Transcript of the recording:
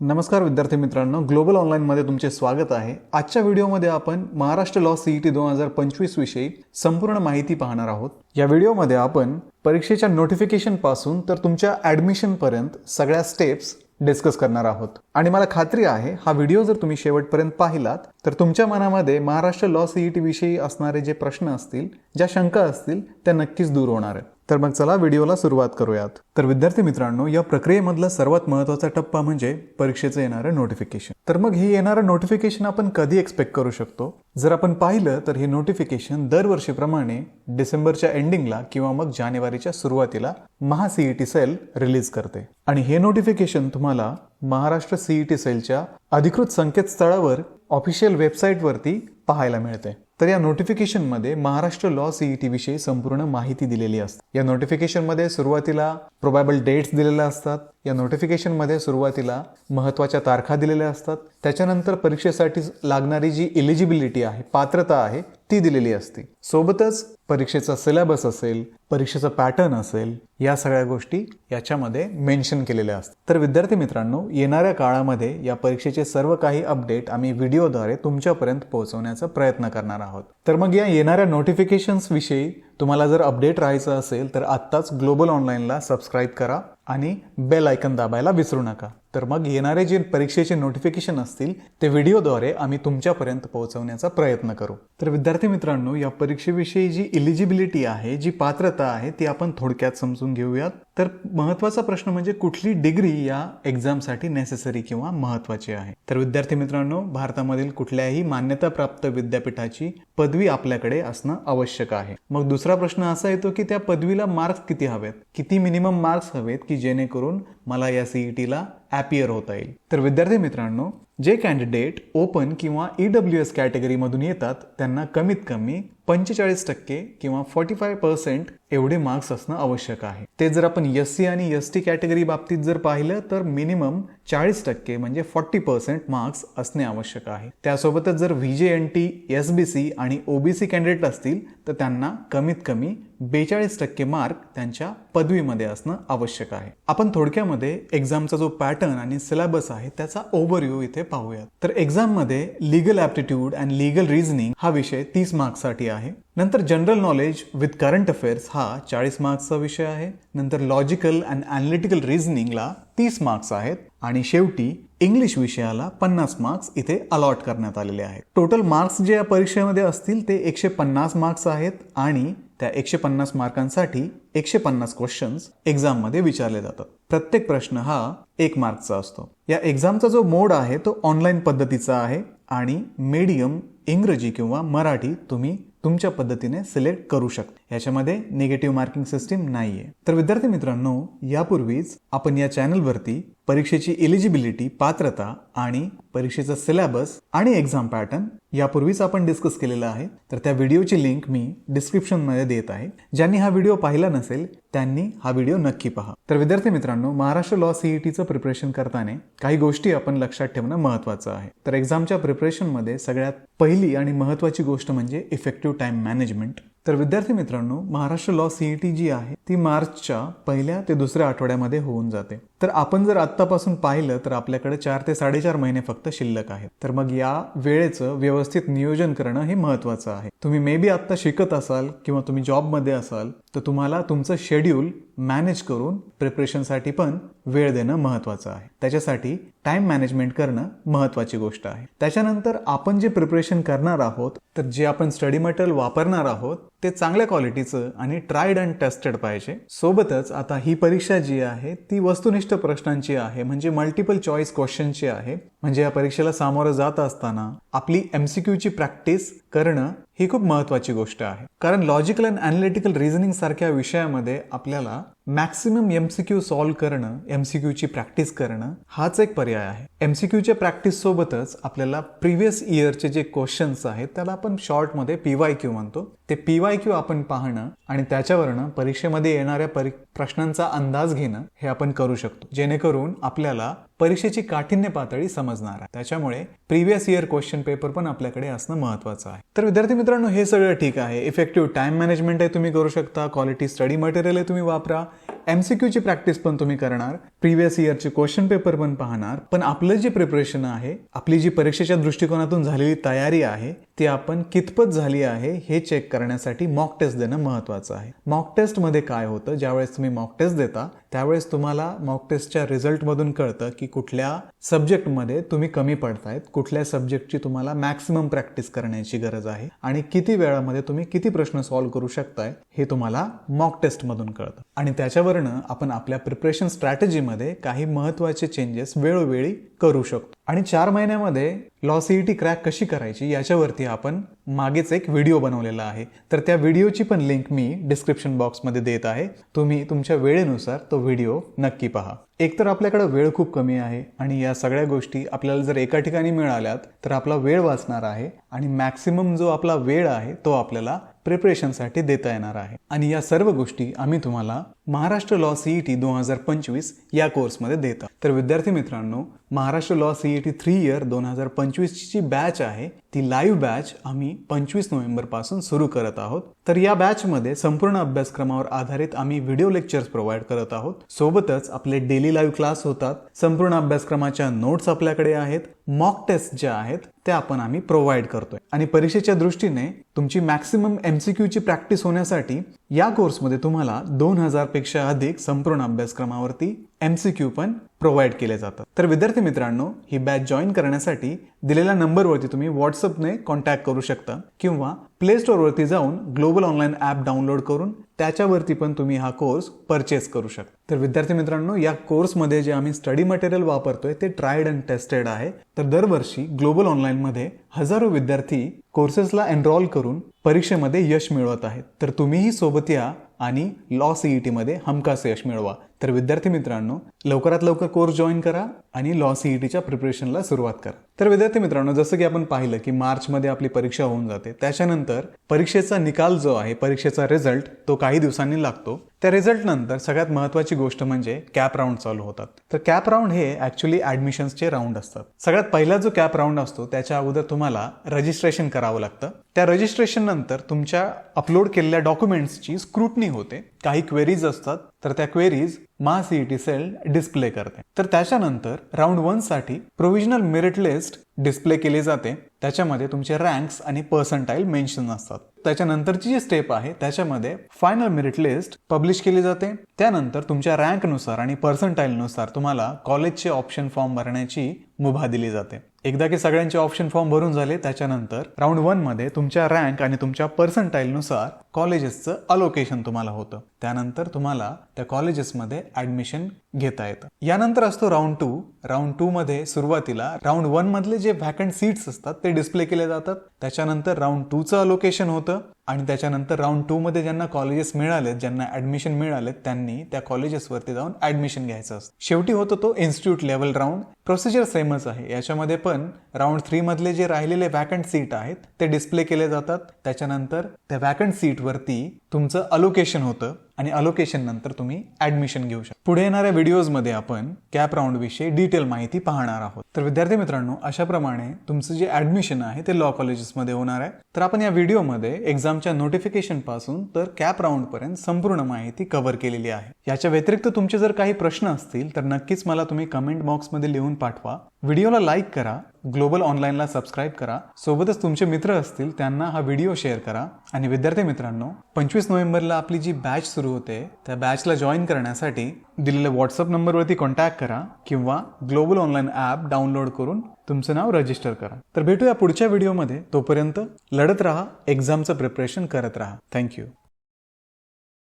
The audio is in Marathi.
नमस्कार विद्यार्थी मित्रांनो ग्लोबल ऑनलाईनमध्ये तुमचे स्वागत आहे. आजच्या व्हिडिओमध्ये आपण महाराष्ट्र लॉ सीईटी दोन हजार पंचवीस विषयी संपूर्ण माहिती पाहणार आहोत. या व्हिडिओमध्ये आपण परीक्षेच्या नोटिफिकेशनपासून तर तुमच्या ऍडमिशन पर्यंत सगळ्या स्टेप्स डिस्कस करणार आहोत. आणि मला खात्री आहे हा व्हिडिओ जर तुम्ही शेवटपर्यंत पाहिलात तर तुमच्या मनामध्ये महाराष्ट्र लॉ सीईटी विषयी असणारे जे प्रश्न असतील ज्या शंका असतील त्या नक्कीच दूर होणार आहेत. तर मग चला व्हिडिओला सुरुवात करूयात. तर विद्यार्थी मित्रांनो या प्रक्रियेमधला सर्वात महत्त्वाचा टप्पा म्हणजे परीक्षेचं येणारं नोटिफिकेशन तर मग हे येणारं नोटिफिकेशन आपण कधी एक्सपेक्ट करू शकतो? जर आपण पाहिलं तर हे नोटिफिकेशन दरवर्षीप्रमाणे डिसेंबरच्या एंडिंगला किंवा मग जानेवारीच्या सुरुवातीला महा सीईटी सेल रिलीज करते. आणि हे नोटिफिकेशन तुम्हाला महाराष्ट्र सीईटी सेलच्या अधिकृत संकेतस्थळावर ऑफिशियल वेबसाईटवरती पाहायला मिळते. तर या नोटिफिकेशनमध्ये महाराष्ट्र लॉ सीईटी विषयी संपूर्ण माहिती दिलेली असते. या नोटिफिकेशनमध्ये सुरुवातीला प्रोबॅबल डेट्स दिलेल्या असतात. या नोटिफिकेशनमध्ये सुरुवातीला महत्त्वाच्या तारखा दिलेल्या असतात. त्याच्यानंतर परीक्षेसाठी लागणारी जी एलिजिबिलिटी आहे पात्रता आहे ती दिलेली असते. सोबतच परीक्षेचा सिलेबस असेल परीक्षेचा पॅटर्न असेल या सगळ्या गोष्टी याच्यामध्ये मेन्शन केलेल्या असतात. तर विद्यार्थी मित्रांनो येणाऱ्या काळामध्ये या परीक्षेचे सर्व काही अपडेट आम्ही व्हिडिओद्वारे तुमच्यापर्यंत पोहोचवण्याचा प्रयत्न करणार आहोत. तर मग या येणाऱ्या नोटिफिकेशन्स विषयी तुम्हाला जर अपडेट राहायचं असेल तर आत्ताच ग्लोबल ऑनलाईनला सबस्क्राईब करा आणि बेल आयकन दाबायला विसरू नका. तर मग येणारे जे परीक्षेचे नोटिफिकेशन असतील ते व्हिडिओद्वारे आम्ही तुमच्यापर्यंत पोहोचवण्याचा प्रयत्न करू. तर विद्यार्थी मित्रांनो या परीक्षेविषयी जी इलिजिबिलिटी आहे जी पात्रता आहे ती आपण थोडक्यात समजून घेऊयात. तर महत्त्वाचा प्रश्न म्हणजे कुठली डिग्री या एक्झामसाठी नेसेसरी किंवा महत्वाची आहे? तर विद्यार्थी मित्रांनो भारतामधील कुठल्याही मान्यताप्राप्त विद्यापीठाची पदवी आपल्याकडे असणं आवश्यक आहे. मग दुसरा प्रश्न असा येतो की त्या पदवीला मार्क्स किती हवेत? किती मिनिमम मार्क्स हवेत की जेणेकरून मला या सीईटीला ॲपियर होता येईल. तर विद्यार्थी मित्रांनो जे कॅन्डिडेट ओपन किंवा ई डब्ल्यू एस कॅटेगरीमधून येतात त्यांना कमीत कमी पंचेचाळीस टक्के किंवा फॉर्टी फाय पर्सेंट एवढे मार्क्स असणं आवश्यक आहे. ते जर आपण एस सी आणि एस टी कॅटेगरी बाबतीत जर पाहिलं तर मिनिमम चाळीस टक्के म्हणजे फॉर्टी पर्सेंट मार्क्स असणे आवश्यक आहे. त्यासोबतच जर V J N T S B C आणि ओबीसी कॅन्डिडेट असतील तर त्यांना कमीत कमी बेचाळीस टक्के मार्क त्यांच्या पदवीमध्ये असणं आवश्यक आहे. आपण थोडक्यामध्ये एक्झामचा जो पॅटर्न आणि सिलेबस आहे त्याचा ओव्हरव्ह्यू इथे पाहूयात. तर एक्झाममध्ये legal aptitude and legal reasoning हा विषय तीस मार्क्ससाठी आहे. नंतर general knowledge with current affairs हा चाळीस मार्क्सचा विषय आहे. नंतर लॉजिकल अँड अनालिटिकल रिझनिंगला तीस मार्क्स आहेत. आणि शेवटी इंग्लिश विषयाला पन्नास मार्क्स इथे अलॉट करण्यात आलेले आहेत. टोटल मार्क्स जे या परीक्षेमध्ये असतील ते एकशे पन्नास मार्क्स आहेत. आणि त्या एकशे पन्नास मार्कांसाठी एकशे पन्नास क्वेश्चन्स एक्झाममध्ये विचारले जातात. प्रत्येक प्रश्न हा एक मार्कचा असतो. या एक्झामचा जो मोड आहे तो ऑनलाईन पद्धतीचा आहे आणि मीडियम इंग्रजी किंवा मराठी तुम्ही तुमच्या पद्धतीने सिलेक्ट करू शकता. याच्यामध्ये निगेटिव्ह मार्किंग सिस्टीम नाहीये. तर विद्यार्थी मित्रांनो यापूर्वीच आपण या चॅनलवरती परीक्षेची एलिजिबिलिटी पात्रता आणि परीक्षेचा सिलेबस आणि एक्झाम पॅटर्न यापूर्वीच आपण डिस्कस केलेला आहे. तर त्या व्हिडिओची लिंक मी डिस्क्रिप्शनमध्ये देत आहे. ज्यांनी हा व्हिडिओ पाहिला नसेल त्यांनी हा व्हिडिओ नक्की पहा. तर विद्यार्थी मित्रांनो महाराष्ट्र लॉ सीईटीचं प्रिपरेशन करताना काही गोष्टी आपण लक्षात ठेवणं महत्त्वाचं आहे. तर एक्झामच्या प्रिपरेशनमध्ये सगळ्यात पहिली आणि महत्त्वाची गोष्ट म्हणजे इफेक्टिव्ह टाइम मॅनेजमेंट तर विद्यार्थी मित्रांनो महाराष्ट्र लॉ सीईटी जी आहे ती मार्चच्या पहिल्या ते दुसऱ्या आठवड्यामध्ये होऊन जाते. तर आपण जर आत्तापासून पाहिलं तर आपल्याकडे चार ते साडेचार महिने फक्त शिल्लक आहेत. तर मग या वेळेचं व्यवस्थित नियोजन करणं हे महत्वाचं आहे. तुम्ही मे बी आत्ता शिकत असाल किंवा तुम्ही जॉबमध्ये असाल तर तुम्हाला तुमचं शेड्यूल मॅनेज करून प्रिपरेशनसाठी पण वेळ देणं महत्वाचं आहे. त्याच्यासाठी टाइम मॅनेजमेंट करणं महत्वाची गोष्ट आहे. त्याच्यानंतर आपण जे प्रिपरेशन करणार आहोत तर जे आपण स्टडी मटेरियल वापरणार आहोत ते चांगल्या क्वालिटीचं आणि ट्रायड अँड टेस्टेड पाहिजे. सोबतच आता ही परीक्षा जी आहे ती वस्तुनिष्ठ प्रश्नांची आहे म्हणजे मल्टिपल चॉईस क्वेश्चनची आहे. म्हणजे या परीक्षेला सामोरं जात असताना आपली एमसीक्यूची प्रॅक्टिस करणं ही खूप महत्वाची गोष्ट आहे. कारण लॉजिकल अँड अनालिटिकल रिझनिंग सारख्या विषयामध्ये आपल्याला maximum M C Q solve करणं एम सी क्यूची प्रॅक्टिस करणं हाच एक पर्याय आहे. एम सी क्यूच्या प्रॅक्टिससोबतच आपल्याला प्रिव्हियस इयरचे जे क्वेश्चन्स आहेत त्याला आपण शॉर्टमध्ये पी वाय क्यू म्हणतो. ते पी वाय क्यू आपण पाहणं आणि त्याच्यावरनं परीक्षेमध्ये येणाऱ्या परी प्रश्नांचा अंदाज घेणं हे आपण करू शकतो. जेणेकरून आपल्याला परीक्षेची काठिण्य पातळी समजणार आहे. त्याच्यामुळे प्रिव्हियस इयर क्वेश्चन पेपर पण आपल्याकडे असणं महत्वाचं आहे. तर विद्यार्थी मित्रांनो हे सगळं ठीक आहे. इफेक्टिव्ह टाइम मॅनेजमेंट आहे तुम्ही करू शकता. क्वालिटी स्टडी मटेरियल आहे तुम्ही वापरा. एम सी क्यूची प्रॅक्टिस पण तुम्ही करणार. प्रिव्हियस इयरचे क्वेश्चन पेपर पण पाहणार. पण आपलं जे प्रिपरेशन आहे आपली जी परीक्षेच्या दृष्टिकोनातून झालेली तयारी आहे ती आपण कितपत झाली आहे हे चेक करण्यासाठी मॉक टेस्ट देणं महत्वाचं आहे. मॉक टेस्टमध्ये काय होतं? ज्यावेळेस तुम्ही मॉक टेस्ट देता त्यावेळेस तुम्हाला मॉक टेस्टच्या रिझल्टमधून कळतं की कुठल्या सब्जेक्टमध्ये तुम्ही कमी पडतायत कुठल्या सब्जेक्टची तुम्हाला मॅक्सिमम प्रॅक्टिस करण्याची गरज आहे आणि किती वेळामध्ये तुम्ही किती प्रश्न सॉल्व्ह करू शकताय हे तुम्हाला मॉक टेस्टमधून कळतं. आणि त्याच्यावरनं आपण आपल्या प्रिपरेशन मध्ये काही महत्त्वाचे चेंजेस वेळोवेळी करू शकतो. आणि चार महिन्यामध्ये लॉ सीईटी क्रॅक कशी करायची याच्यावरती आपण मागेच एक व्हिडिओ बनवलेला आहे. तर त्या व्हिडिओची पण लिंक मी डिस्क्रिप्शन बॉक्समध्ये देत आहे. तुम्ही तुमच्या वेळेनुसार तो व्हिडिओ नक्की पहा. एकतर आपल्याकडे वेळ खूप कमी आहे आणि या सगळ्या गोष्टी आपल्याला जर एका ठिकाणी मिळाल्यात तर आपला वेळ वाचणार आहे आणि मॅक्सिमम जो आपला वेळ आहे तो आपल्याला प्रिपरेशनसाठी देता येणार आहे. आणि या सर्व गोष्टी आम्ही तुम्हाला महाराष्ट्र लॉ सीईटी दोन हजार पंचवीस या कोर्समध्ये देतो. तर विद्यार्थी मित्रांनो Maharashtra law CET three year दोन हजार पंचवीसची जी बॅच आहे. ती लाईव्ह बॅच आम्ही पंचवीस नोव्हेंबरपासून सुरू करत आहोत. तर या बॅचमध्ये संपूर्ण अभ्यासक्रमावर आधारित आम्ही व्हिडिओ लेक्चर्स प्रोव्हाइड करत आहोत. सोबतच आपले डेली लाईव्ह क्लास होतात. संपूर्ण अभ्यासक्रमाच्या नोट्स आपल्याकडे आहेत. मॉक टेस्ट ज्या आहेत त्या आपण आम्ही प्रोव्हाइड करतोय. आणि परीक्षेच्या दृष्टीने तुमची मॅक्सिमम एमसीक्यूची प्रॅक्टिस होण्यासाठी या कोर्समध्ये तुम्हाला दोन हजारपेक्षा अधिक संपूर्ण अभ्यासक्रमावरती एम सी क्यू पण प्रोव्हाइड केले जातात. तर विद्यार्थी मित्रांनो ही बॅच जॉईन करण्यासाठी दिलेल्या नंबरवरती तुम्ही व्हॉट्सअपने कॉन्टॅक्ट करू शकता किंवा प्ले स्टोअरवरती जाऊन ग्लोबल ऑनलाईन ॲप डाउनलोड करून त्याच्यावरती पण तुम्ही हा कोर्स परचेस करू शकता. तर विद्यार्थी मित्रांनो या कोर्समध्ये जे आम्ही स्टडी मटेरियल वापरतोय ते ट्रायड अँड टेस्टेड आहे. तर दरवर्षी ग्लोबल ऑनलाईनमध्ये हजारो विद्यार्थी कोर्सेसला एनरोल करून परीक्षेमध्ये यश मिळवत आहेत. तर तुम्हीही सोबत या आणि लॉ सीईटीमध्ये हमखास यश मिळवा. तर विद्यार्थी मित्रांनो लवकरात लवकर कोर्स जॉईन करा आणि लॉ सीईटीच्या प्रिपरेशनला सुरुवात करा. तर विद्यार्थी मित्रांनो जसं की आपण पाहिलं की मार्चमध्ये आपली परीक्षा होऊन जाते. त्याच्यानंतर परीक्षेचा निकाल जो आहे परीक्षेचा रिझल्ट तो काही दिवसांनी लागतो. त्या रिझल्ट नंतर सगळ्यात महत्वाची गोष्ट म्हणजे कॅप राऊंड चालू होतात. तर कॅप राऊंड हे ॲक्च्युली ॲडमिशन्सचे राऊंड असतात. सगळ्यात पहिला जो कॅप राऊंड असतो त्याच्या अगोदर तुम्हाला रजिस्ट्रेशन करावं लागतं. त्या रजिस्ट्रेशन नंतर तुमच्या अपलोड केलेल्या डॉक्युमेंट्सची स्क्रुटनी होते. काही क्वेरीज असतात तर त्या क्वेरीज मा सीईटी सेल डिस्प्ले करते. तर त्याच्यानंतर राऊंड वनसाठी प्रोव्हिजनल मेरिट लिस्ट डिस्प्ले केली जाते. त्याच्यामध्ये तुमचे रँक्स आणि पर्संटाईल मेन्शन असतात. त्याच्यानंतरची जी स्टेप आहे त्याच्यामध्ये फायनल मेरिट लिस्ट पब्लिश केली जाते. त्यानंतर तुमच्या रँकनुसार आणि पर्संटाईलनुसार तुम्हाला कॉलेजचे ऑप्शन फॉर्म भरण्याची मुभा दिली जाते. एकदा की सगळ्यांचे ऑप्शन फॉर्म भरून झाले त्याच्यानंतर राऊंड वनमध्ये तुमच्या रँक आणि तुमच्या पर्संटाईलनुसार कॉलेजेसचं अलोकेशन तुम्हाला होतं. त्यानंतर तुम्हाला त्या कॉलेजेसमध्ये ऍडमिशन घेता येतं. यानंतर असतो राऊंड टू राऊंड टू मध्ये सुरुवातीला राऊंड वन मधले जे व्हॅकंट सीट्स असतात ते डिस्प्ले केले जातात. त्याच्यानंतर राऊंड टूचं अलोकेशन होतं आणि त्याच्यानंतर राऊंड टू मध्ये ज्यांना कॉलेजेस मिळालेत ज्यांना ऍडमिशन मिळालेत त्यांनी त्या कॉलेजेसवरती जाऊन ऍडमिशन घ्यायचं असतं. शेवटी होतं तो इन्स्टिट्यूट लेवल राऊंड प्रोसिजर सेमच आहे. याच्यामध्ये पण राऊंड थ्री मधले जे राहिलेले वॅकंट सीट आहेत ते डिस्प्ले केले जातात. त्याच्यानंतर त्या वॅकंट सीटवरती तुमचं अलोकेशन होतं. आणि अलोकेशन नंतर तुम्ही ऍडमिशन घेऊ शकता. पुढे येणाऱ्या व्हिडिओजमध्ये आपण कॅप राऊंडविषयी डिटेल माहिती पाहणार आहोत. तर विद्यार्थी मित्रांनो अशाप्रमाणे तुमचं जे ऍडमिशन आहे ते लॉ कॉलेजेसमध्ये होणार आहे. तर आपण या व्हिडिओमध्ये एक्झामच्या नोटिफिकेशनपासून तर कॅप राऊंडपर्यंत संपूर्ण माहिती कव्हर केलेली आहे. याच्या व्यतिरिक्त तुमचे जर काही प्रश्न असतील तर नक्कीच मला तुम्ही कमेंट बॉक्समध्ये लिहून पाठवा. व्हिडिओला लाईक करा ग्लोबल ऑनलाईनला सबस्क्राईब करा. सोबतच तुमचे मित्र असतील त्यांना हा व्हिडिओ शेअर करा. आणि विद्यार्थी मित्रांनो पंचवीस नोव्हेंबरला आपली जी बॅच सुरू होते त्या बॅचला जॉईन करण्यासाठी दिलेल्या व्हॉट्सअप नंबरवरती कॉन्टॅक्ट करा किंवा ग्लोबल ऑनलाईन ॲप डाउनलोड करून तुमचं नाव रजिस्टर करा. तर भेटूया पुढच्या व्हिडिओमध्ये. तोपर्यंत लढत राहा एक्झामचं प्रिपरेशन करत राहा. थँक्यू